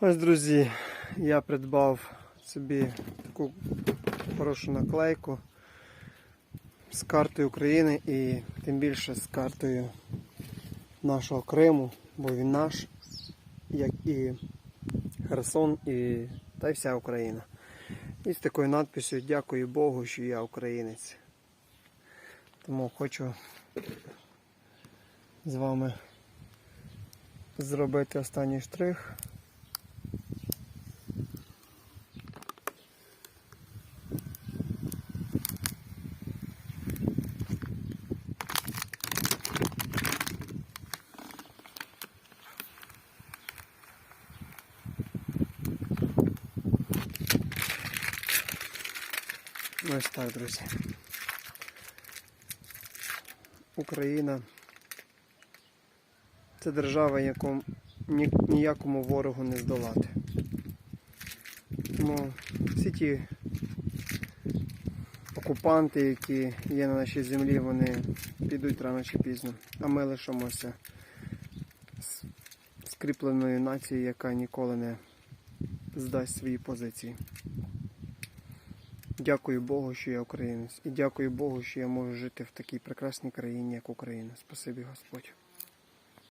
Ось, друзі, я придбав собі таку хорошу наклейку з картою України і тим більше з картою нашого Криму, бо він наш, як і Херсон, і та й вся Україна. І з такою надписю Дякую Богу, що я українець. Тому хочу з вами зробити останній штрих. Ось так, друзі. Україна це держава, яку ні- ніякому ворогу не здолати. Тому всі ті окупанти, які є на нашій землі, вони підуть рано чи пізно. А ми лишимося з скріпленою нацією, яка ніколи не здасть свої позиції. Дякую Богу, що я українець. І дякую Богу, що я можу жити в такій прекрасній країні, як Україна. Спасибі Господь.